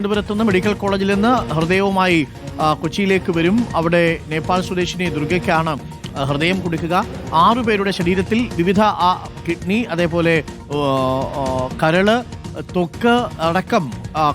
തിരുവനന്തപുരത്ത് നിന്ന് മെഡിക്കൽ കോളേജിൽ നിന്ന് ഹൃദയവുമായി കൊച്ചിയിലേക്ക് വരും. അവിടെ നേപ്പാൾ സ്വദേശിനി ദുർഗയ്ക്കാണ് ഹൃദയം കൊടുക്കുക. ആറുപേരുടെ ശരീരത്തിൽ വിവിധ കിഡ്നി അതേപോലെ കരൾ ത്വക്ക് അടക്കം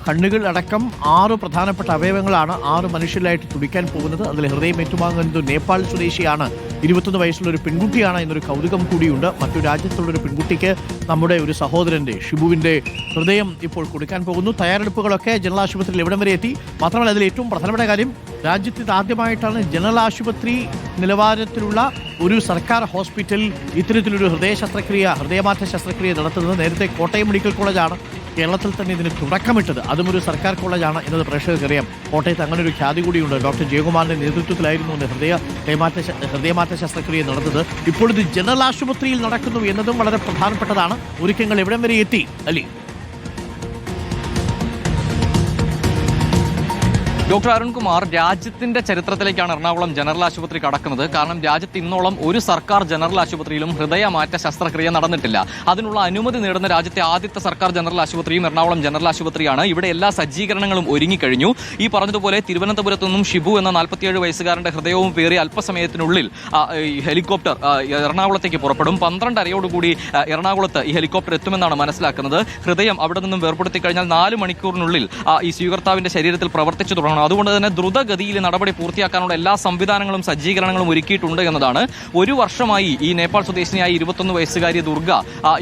കണ്ണുകൾ അടക്കം ആറ് പ്രധാനപ്പെട്ട അവയവങ്ങളാണ് ആറ് മനുഷ്യരിലായിട്ട് തുടിക്കാൻ പോകുന്നത്. അതിൽ ഹൃദയം ഏറ്റുവാങ്ങുന്നത് നേപ്പാൾ സ്വദേശിയാണ്. ഇരുപത്തൊന്ന് വയസ്സുള്ള ഒരു പെൺകുട്ടിയാണ് എന്നൊരു കൗതുകം കൂടിയുണ്ട്. മറ്റു രാജ്യത്തുള്ള ഒരു പെൺകുട്ടിക്ക് നമ്മുടെ ഒരു സഹോദരന്റെ ഷിബുവിന്റെ ഹൃദയം ഇപ്പോൾ കൊടുക്കാൻ പോകുന്നു. തയ്യാറെടുപ്പുകളൊക്കെ ജനറൽ ആശുപത്രിയിൽ എവിടം വരെ എത്തി? മാത്രമല്ല അതിൽ ഏറ്റവും പ്രധാനപ്പെട്ട കാര്യം രാജ്യത്ത് ഇതാദ്യമായിട്ടാണ് ജനറൽ ആശുപത്രി നിലവാരത്തിലുള്ള ഒരു സർക്കാർ ഹോസ്പിറ്റൽ ഇത്തരത്തിലൊരു ഹൃദയ ശസ്ത്രക്രിയ ഹൃദയമാറ്റ ശസ്ത്രക്രിയ നടത്തുന്നത് നേരത്തെ കോട്ടയം മെഡിക്കൽ കോളേജാണ്. കേരളത്തിൽ തന്നെ ഇതിന് തുടക്കമിട്ടത്. അതും ഒരു സർക്കാർ കോളേജാണ് എന്നത് പ്രേക്ഷകർക്ക് അറിയാം കോട്ടയത്ത് അങ്ങനെ ഒരു ഖ്യാതി കൂടിയുണ്ട്. ഡോക്ടർ ജയകുമാറിന്റെ നേതൃത്വത്തിലായിരുന്നു ഹൃദയ ശ- ഹൃദയമാറ്റ ശസ്ത്രക്രിയ നടന്നത്. ഇപ്പോൾ ഇത് ജനറൽ ആശുപത്രിയിൽ നടക്കുന്നു എന്നതും വളരെ പ്രധാനപ്പെട്ടതാണ്. ഒരുക്കങ്ങൾ എവിടം വരെ എത്തി അല്ലേ ഡോക്ടർ അരുൺകുമാർ രാജ്യത്തിന്റെ ചരിത്രത്തിലേക്കാണ് എറണാകുളം ജനറൽ ആശുപത്രി കടക്കുന്നത്. കാരണം രാജ്യത്ത് ഇന്നോളം ഒരു സർക്കാർ ജനറൽ ആശുപത്രിയിലും ഹൃദയമാറ്റ ശസ്ത്രക്രിയ നടന്നിട്ടില്ല. അതിനുള്ള അനുമതി നേടുന്ന രാജ്യത്തെ ആദ്യത്തെ സർക്കാർ ജനറൽ ആശുപത്രിയും എറണാകുളം ജനറൽ ആശുപത്രിയാണ്. ഇവിടെ എല്ലാ സജ്ജീകരണങ്ങളും ഒരുങ്ങിക്കഴിഞ്ഞു. ഈ പറഞ്ഞതുപോലെ തിരുവനന്തപുരത്ത് നിന്നും ഷിബു എന്ന നാൽപ്പത്തിയേഴ് വയസ്സുകാരന്റെ ഹൃദയവും പേറി അല്പസമയത്തിനുള്ളിൽ ഹെലികോപ്റ്റർ എറണാകുളത്തേക്ക് പുറപ്പെടും. പന്ത്രണ്ടരയോടുകൂടി കൂടി എറണാകുളത്ത് ഈ ഹെലികോപ്റ്റർ എത്തുമെന്നാണ് മനസ്സിലാക്കുന്നത്. ഹൃദയം അവിടെ നിന്നും വേർപ്പെടുത്തി കഴിഞ്ഞാൽ നാല് മണിക്കൂറിനുള്ളിൽ ഈ സ്വീകർത്താവിന്റെ ശരീരത്തിൽ പ്രവർത്തിച്ചു തുടങ്ങണം അതുകൊണ്ട് തന്നെ ദ്രുതഗതിയിൽ നടപടി പൂർത്തിയാക്കാനുള്ള എല്ലാ സംവിധാനങ്ങളും സജ്ജീകരണങ്ങളും ഒരുക്കിയിട്ടുണ്ട് എന്നതാണ് ഒരു വർഷമായി ഈ നേപ്പാൾ സ്വദേശിനിയായ ഇരുപത്തൊന്ന് വയസ്സുകാരി ദുർഗ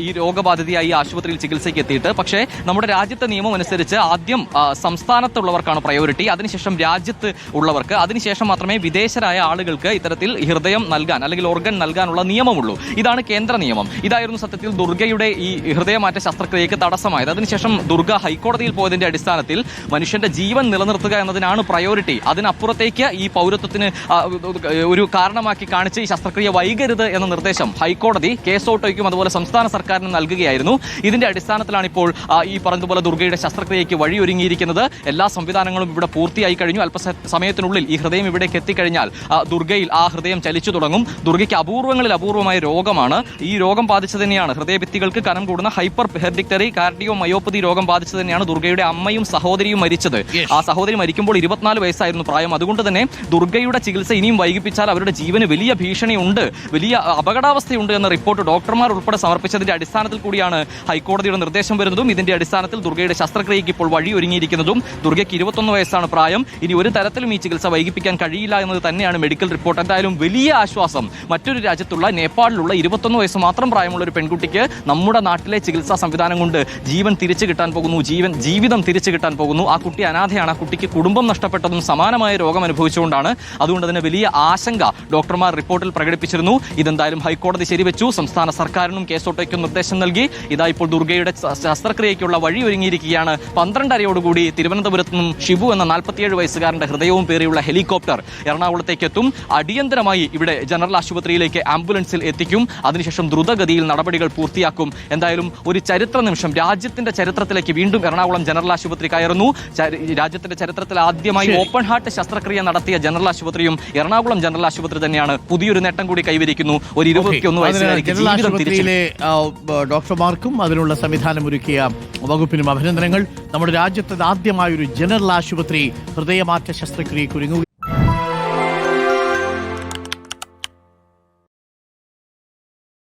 ഈ രോഗബാധിതയായി ആശുപത്രിയിൽ ചികിത്സയ്ക്ക് എത്തിയിട്ട്. പക്ഷേ നമ്മുടെ രാജ്യത്തെ നിയമം അനുസരിച്ച് ആദ്യം സംസ്ഥാനത്തുള്ളവർക്കാണ് പ്രയോറിറ്റി അതിനുശേഷം രാജ്യത്ത് ഉള്ളവർക്ക് അതിനുശേഷം മാത്രമേ വിദേശരായ ആളുകൾക്ക് ഇത്തരത്തിൽ ഹൃദയം നൽകാൻ അല്ലെങ്കിൽ ഓർഗൻ നൽകാനുള്ള നിയമമുള്ളൂ. ഇതാണ് കേന്ദ്ര നിയമം. ഇതായിരുന്നു സത്യത്തിൽ ദുർഗയുടെ ഈ ഹൃദയമാറ്റ ശസ്ത്രക്രിയക്ക് തടസ്സമായത്. അതിനുശേഷം ദുർഗ ഹൈക്കോടതിയിൽ പോയതിന്റെ അടിസ്ഥാനത്തിൽ മനുഷ്യന്റെ ജീവൻ നിലനിർത്തുക എന്നതിനാണ് പ്രയോറിറ്റി അതിനപ്പുറത്തേക്ക് ഈ പൗരത്വത്തിന് ഒരു കാരണമാക്കി കാണിച്ച് ഈ ശസ്ത്രക്രിയ വൈകരുത് എന്ന നിർദ്ദേശം ഹൈക്കോടതി കേസ് ഓട്ടോയ്ക്കും അതുപോലെ സംസ്ഥാന സർക്കാരിനും നൽകുകയായിരുന്നു. ഇതിന്റെ അടിസ്ഥാനത്തിലാണ് ഇപ്പോൾ ഈ പറഞ്ഞതുപോലെ ദുർഗയുടെ ശസ്ത്രക്രിയയ്ക്ക് വഴിയൊരുങ്ങിയിരിക്കുന്നത്. എല്ലാ സംവിധാനങ്ങളും ഇവിടെ പൂർത്തിയായി കഴിഞ്ഞു. അല്പ സമയത്തിനുള്ളിൽ ഈ ഹൃദയം ഇവിടേക്ക് എത്തിക്കഴിഞ്ഞാൽ ദുർഗയിൽ ആ ഹൃദയം ചലിച്ചു തുടങ്ങും. ദുർഗയ്ക്ക് അപൂർവങ്ങളിൽ അപൂർവമായ രോഗമാണ്. ഈ രോഗം ബാധിച്ചത് തന്നെയാണ്. ഹൃദയഭിത്തികൾക്ക് കനം കൂടുന്ന ഹൈപ്പർ ഹെർഡിക്ടറി കാർഡിയോ മയോപ്പതി രോഗം ബാധിച്ചത് തന്നെയാണ് ദുർഗയുടെ അമ്മയും സഹോദരിയും മരിച്ചത്. ആ സഹോദരി മരിക്കുമ്പോൾ ഇരുപത്തിനാല് വയസ്സായിരുന്നു പ്രായം. അതുകൊണ്ട് തന്നെ ദുർഗയുടെ ചികിത്സ ഇനിയും വൈകിപ്പിച്ചാൽ അവരുടെ ജീവന് വലിയ ഭീഷണിയുണ്ട്. വലിയ അപകടാവസ്ഥയുണ്ട് എന്ന റിപ്പോർട്ട് ഡോക്ടർമാർ ഉൾപ്പെടെ സമർപ്പിച്ചതിന്റെ അടിസ്ഥാനത്തിൽ കൂടിയാണ് ഹൈക്കോടതിയുടെ നിർദ്ദേശം വരുന്നതും ഇതിന്റെ അടിസ്ഥാനത്തിൽ ദുർഗയുടെ ശസ്ത്രക്രിയയ്ക്ക് ഇപ്പോൾ വഴി ഒരുങ്ങിയിരിക്കുന്നതും ദുർഗയ്ക്ക് ഇരുപത്തൊന്ന് വയസ്സാണ് പ്രായം. ഇനി ഒരു തരത്തിലും ഈ ചികിത്സ വൈകിപ്പിക്കാൻ കഴിയില്ല എന്നത് തന്നെയാണ് മെഡിക്കൽ റിപ്പോർട്ട്. എന്തായാലും വലിയ ആശ്വാസം മറ്റൊരു രാജ്യത്തുള്ള നേപ്പാളിലുള്ള ഇരുപത്തൊന്ന് വയസ്സ് മാത്രം പ്രായമുള്ള ഒരു പെൺകുട്ടിക്ക് നമ്മുടെ നാട്ടിലെ ചികിത്സാ സംവിധാനം കൊണ്ട് ജീവൻ തിരിച്ചു കിട്ടാൻ പോകുന്നു. ജീവൻ ജീവിതം തിരിച്ചു കിട്ടാൻ പോകുന്നു. ആ കുട്ടി അനാഥയാണ്. ആ കുട്ടിക്ക് കുടുംബം നഷ്ടപ്പെട്ടതും സമാനമായ രോഗം അനുഭവിച്ചുകൊണ്ടാണ്. അതുകൊണ്ട് തന്നെ വലിയ ആശങ്ക ഡോക്ടർമാർ റിപ്പോർട്ടിൽ പ്രകടിപ്പിച്ചിരുന്നു. ഇതെന്തായാലും ഹൈക്കോടതി ശരിവെച്ചു. സംസ്ഥാന സർക്കാരിനും കേസോട്ടയ്ക്കും നിർദ്ദേശം നൽകി. ഇതാ ഇപ്പോൾ ദുർഗയുടെ ശസ്ത്രക്രിയയ്ക്കുള്ള വഴി ഒരുങ്ങിയിരിക്കുകയാണ്. പന്ത്രണ്ടരയോടുകൂടി തിരുവനന്തപുരത്ത് നിന്നും ഷിബു എന്ന നാൽപ്പത്തിയേഴ് വയസ്സുകാരന്റെ ഹൃദയവും പേറിയുള്ള ഹെലികോപ്റ്റർ എറണാകുളത്തേക്ക് എത്തും അടിയന്തരമായി ഇവിടെ ജനറൽ ആശുപത്രിയിലേക്ക് ആംബുലൻസിൽ എത്തിക്കും. അതിനുശേഷം ദ്രുതഗതിയിൽ നടപടികൾ പൂർത്തിയാക്കും. എന്തായാലും ഒരു ചരിത്ര നിമിഷം രാജ്യത്തിന്റെ ചരിത്രത്തിലേക്ക് വീണ്ടും എറണാകുളം ജനറൽ ആശുപത്രി കയറുന്നു. രാജ്യത്തിന്റെ ചരിത്രത്തിൽ ആദ്യമായി ഓപ്പൺ ഹാർട്ട് ശസ്ത്രക്രിയ നടത്തിയ ജനറൽ ആശുപത്രിയും എറണാകുളം ജനറൽ ആശുപത്രി തന്നെയാണ് പുതിയൊരു നേട്ടം കൂടി കൈവരിക്കുന്നു. ഒരു ഇരുപത്തിയൊന്ന് വയസ്സുകാരിക്ക് ഡോക്ടർമാർക്കും അതിനുള്ള സംവിധാനം ഒരുക്കിയ വകുപ്പിനും അഭിനന്ദനങ്ങൾ. നമ്മുടെ രാജ്യത്ത് ആദ്യമായ ഒരു ജനറൽ ആശുപത്രി ഹൃദയമാറ്റ ശസ്ത്രക്രിയയ്ക്ക് ഒരുങ്ങുക